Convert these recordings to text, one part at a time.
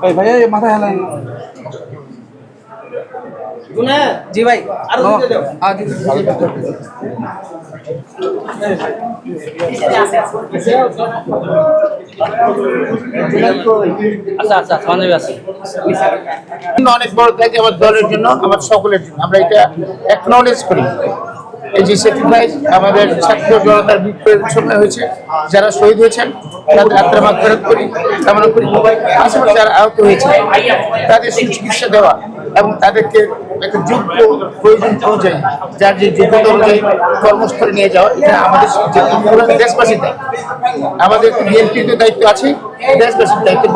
ভাই ভাইয়া এই মাথায় হেলান জি ভাই আরও আগে আচ্ছা আচ্ছা বান্ধবী আছে জন্য অনেক বড় থাকে আমার দলের জন্য, আমার সকলের জন্য। আমরা এটা অ্যাকনলেজ করি। এই যে স্যাক্রিফাইস আমাদের ছাত্র জনতার বিপ্লবের সময় হয়েছে, যারা শহীদ হয়েছেন, তাদের আত্মা মাগ ফেরত করি, কামনা করি। পাশাপাশি যারা আহত হয়েছে, তাদের সুচিকিৎসা দেওয়া এবং তাদেরকে একটা যোগ্য প্রয়োজন অনুযায়ী, যার যে যোগ্যতা অনুযায়ী কর্মস্থলে নিয়ে যাওয়া, এটা আমাদের পুরো দেশবাসীর দায়িত্ব আমাদের বিএনপির দায়িত্ব আছে। দায়িত্ব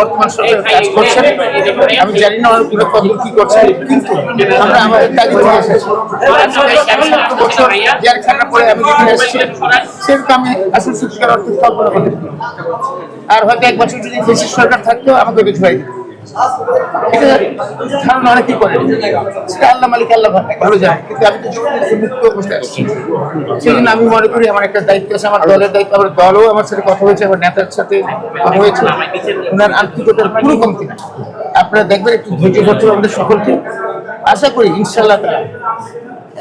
আমি জানি না কত কি করছে, কিন্তু আমরা আমাদের একশো বছর পরে এসেছি আমি সত্যিকার অর্থে কল্পনা করতে আর হয়তো এক বছর যদি সরকার থাকতো, আমাকে কিছু এটা ধারণা অনেকেই করে? সেটা আল্লাহ মালিক আল্লাহ ভালো জানে। কিন্তু আমি তো মুক্ত অবস্থায় আছি সেই জন্য আমি মনে করি আমার একটা দায়িত্ব আছে আমার দলের দায়িত্ব আমার দলও আমার সাথে কথা হয়েছে আমার নেতার সাথে কথা হয়েছে। ওনার আন্তরিকতার কোনো কমতি না আপনারা দেখবেন একটু ধৈর্য ধরতে আমাদের সকলকে। আশা করি ইনশাল্লাহ তারা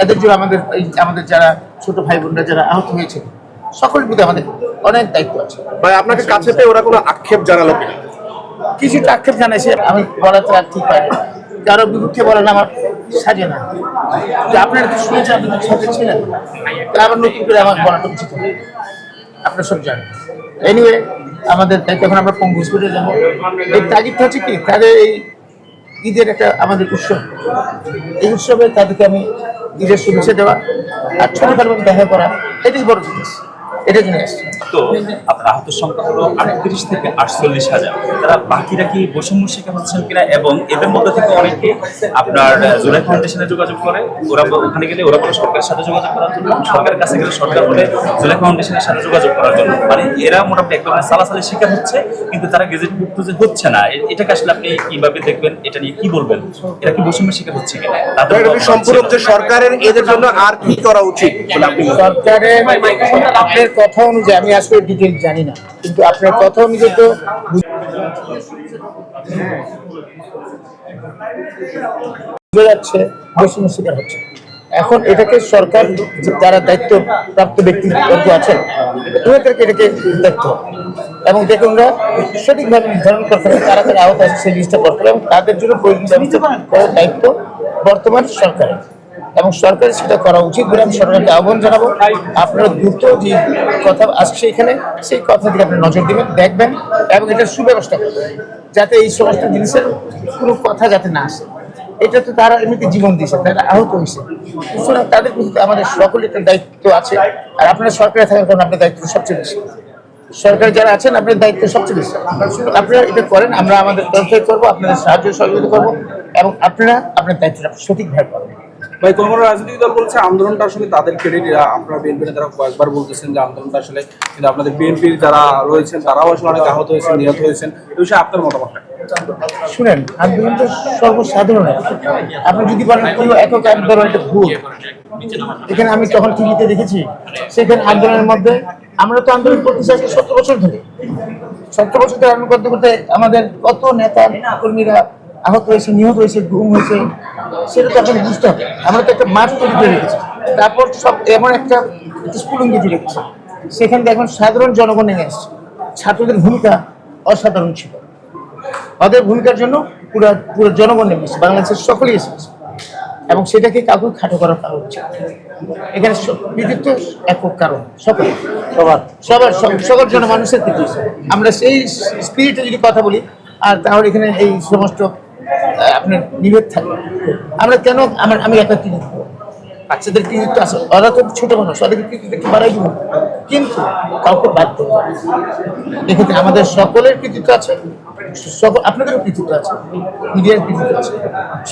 এদের জন্য আমাদের এই আমাদের যারা ছোট ভাই বোনরা যারা আহত হয়েছে সকলের প্রতি আমাদের অনেক দায়িত্ব আছে। ভাই আপনাকে কাছে পেয়ে ওরা কোনো আক্ষেপ জানালো কিনা? কিছুটা আক্ষেপ জানাইছে। আমি বলা তো আর ঠিক পারি কারও বিরুদ্ধে বলেন আমার সাজে না। যে আপনারা তো শুনেছেন আপনাদের সাথে ছিলেন? তা আবার নতুন করে আমার বলাটা উচিত আপনারা সব জানেন। এনিওয়ে আমাদের এখন আমরা পঙ্গু হসপিটালে যাব এই তাগিদটা হচ্ছে কি? তাদের এই ঈদের একটা আমাদের উৎসব। এই উৎসবে তাদেরকে আমি ঈদের শুভেচ্ছা দেওয়া আর ছোটখাটো দেখা করা, এটাই বড় জিনিস। এসেছি তো আপনার আহত সংখ্যা হলো আটত্রিশ থেকে আটচল্লিশ হাজার। তারা বাকিরা কি বৈষম্য শিকার হচ্ছেন কিনা এবং এদের মধ্যে থেকে অনেকে আপনার জুলাই ফাউন্ডেশনে যোগাযোগ করে। ওরা ওখানে গেলে ওরা বলে সরকারের সাথে যোগাযোগ করার জন্য সরকারের কাছে গেলে সরকার বলে জুলাই ফাউন্ডেশনের সাথে যোগাযোগ করার জন্য। মানে এরা মোটামুটি এক ধরনের শিকার হচ্ছে কিন্তু তারা গেজেট মুক্ত যে হচ্ছে না। এটাকে আসলে আপনি কীভাবে দেখবেন এটা নিয়ে কি বলবেন? এরা কি বৈষম্য শিকার হচ্ছে কিনা? তাদের এটা কি সম্পূরক যে সরকারের এদের জন্য আর কি করা উচিত? বলে আপনি করেন? সরকারের কথা অনুযায়ী, আমি আসলে ডিটেল জানি না, কিন্তু আপনার কথা অনুযায়ী তো বোঝা যাচ্ছে, বৈষম্য শিকার হচ্ছে। এখন এটাকে সরকার, যারা দায়িত্ব প্রাপ্ত ব্যক্তিবর্গ আছেন ওনাদেরকে এটাকে দায়িত্ব এবং দেখুন ওরা সঠিকভাবে নির্ধারণ করতে হবে তারা তারা আহত আছে সেই লিস্টটা করতে হবে এবং তাদের জন্য প্রয়োজন ব্যবস্থা করার দায়িত্ব বর্তমান সরকারের। এবং সরকার সেটা করা উচিত বলে আমি সরকারকে আহ্বান জানাব। আপনারা দ্রুত যে কথা আসছে এখানে, সেই কথা দিকে আপনি নজর দেবেন, দেখবেন এবং এটার সুব্যবস্থা করবেন। যাতে এই সমস্ত জিনিসের কোনো কথা যাতে না আসে। এটা তো তারা এমনিতে জীবন দিয়েছে, তারা আহত হয়েছে। সুতরাং তাদের প্রতি তো আমাদের সকলের একটা দায়িত্ব আছে। আর আপনারা সরকারে থাকার কারণে আপনার দায়িত্ব সবচেয়ে বেশি। সরকার যারা আছেন আপনার দায়িত্ব সবচেয়ে বেশি। আপনারা এটা করেন, আমরা আমাদের তরফ থেকে করব, আপনাদের সাহায্য সহযোগিতা করব এবং আপনারা আপনার দায়িত্বটা সঠিকভাবে করবেন। ভাই কোন কোন রাজনৈতিক দল বলছে আন্দোলনটা আসলে তাদের ক্রেডিট আপনারা বিএনপি নেতারা কয়েকবার বলতেছেন যে আন্দোলনটা আসলে কিন্তু আপনাদের বিএনপির যারা রয়েছেন, তারাও আসলে অনেক আহত হয়েছেন, নিহত হয়েছেন। এই বিষয়ে আপনার মতামত শুনেন আন্দোলন তো সর্বসাধারণ আপনি যদি বলেন কেউ একক আন্দোলন এটা ভুল এখানে আমি তখন টিভিতে দেখেছি, সেখানে আন্দোলনের মধ্যে আমরা তো আন্দোলন করতে চাইছি সত্তর বছর ধরে। সত্তর বছর ধরে আন্দোলন করতে করতে আমাদের কত নেতা কর্মীরা আহত হয়েছে, নিহত হয়েছে, গুম হয়েছে, সেটা তো এখন বুঝতে হবে। আমরা তো একটা মাঠ তৈরি করে রেখেছি। তারপর সব এমন একটা স্কুলিং দিয়ে রেখেছি। থেকে এখন সাধারণ জনগণ নেমে আসছে ছাত্রদের ভূমিকা অসাধারণ ছিল। ওদের ভূমিকার জন্য পুরো পুরো জনগণ নেমেছে বাংলাদেশের সকলেই এসেছে এবং সেটাকে কাউকে খাটো কারণ হচ্ছে এখানে কৃতিত্ব একক কারণ। সকল, সবার সবার, সব- সকল জনমানুষের কৃতিত্ব আমরা সেই স্পিরিটে যদি কথা বলি, আর তাহলে এখানে এই সমস্ত আপনার বিভেদ থাকবে আমরা কেন আমার আমি একা কৃতিত্ব বাচ্চাদের কৃতিত্ব আছে? ওরা তো ছোট মানুষ, ওদেরকে কৃতিত্ব বাড়াই দিব? কিন্তু কাউকে বাদ দেবো এক্ষেত্রে আমাদের সকলের কৃতিত্ব আছে। সকল আপনাদেরও কৃতিত্ব আছে। মিডিয়ার কৃতিত্ব আছে।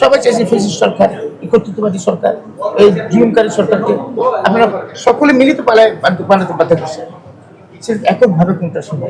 সবাই চাইছে ফেসিস সরকার, একত্রিতবাদী সরকার, এই জুলুমকারী সরকারকে। আপনারা সকলে মিলিত পালায় বানাতে বাধ্য করছে সে এককভাবে কোনটা সম্ভব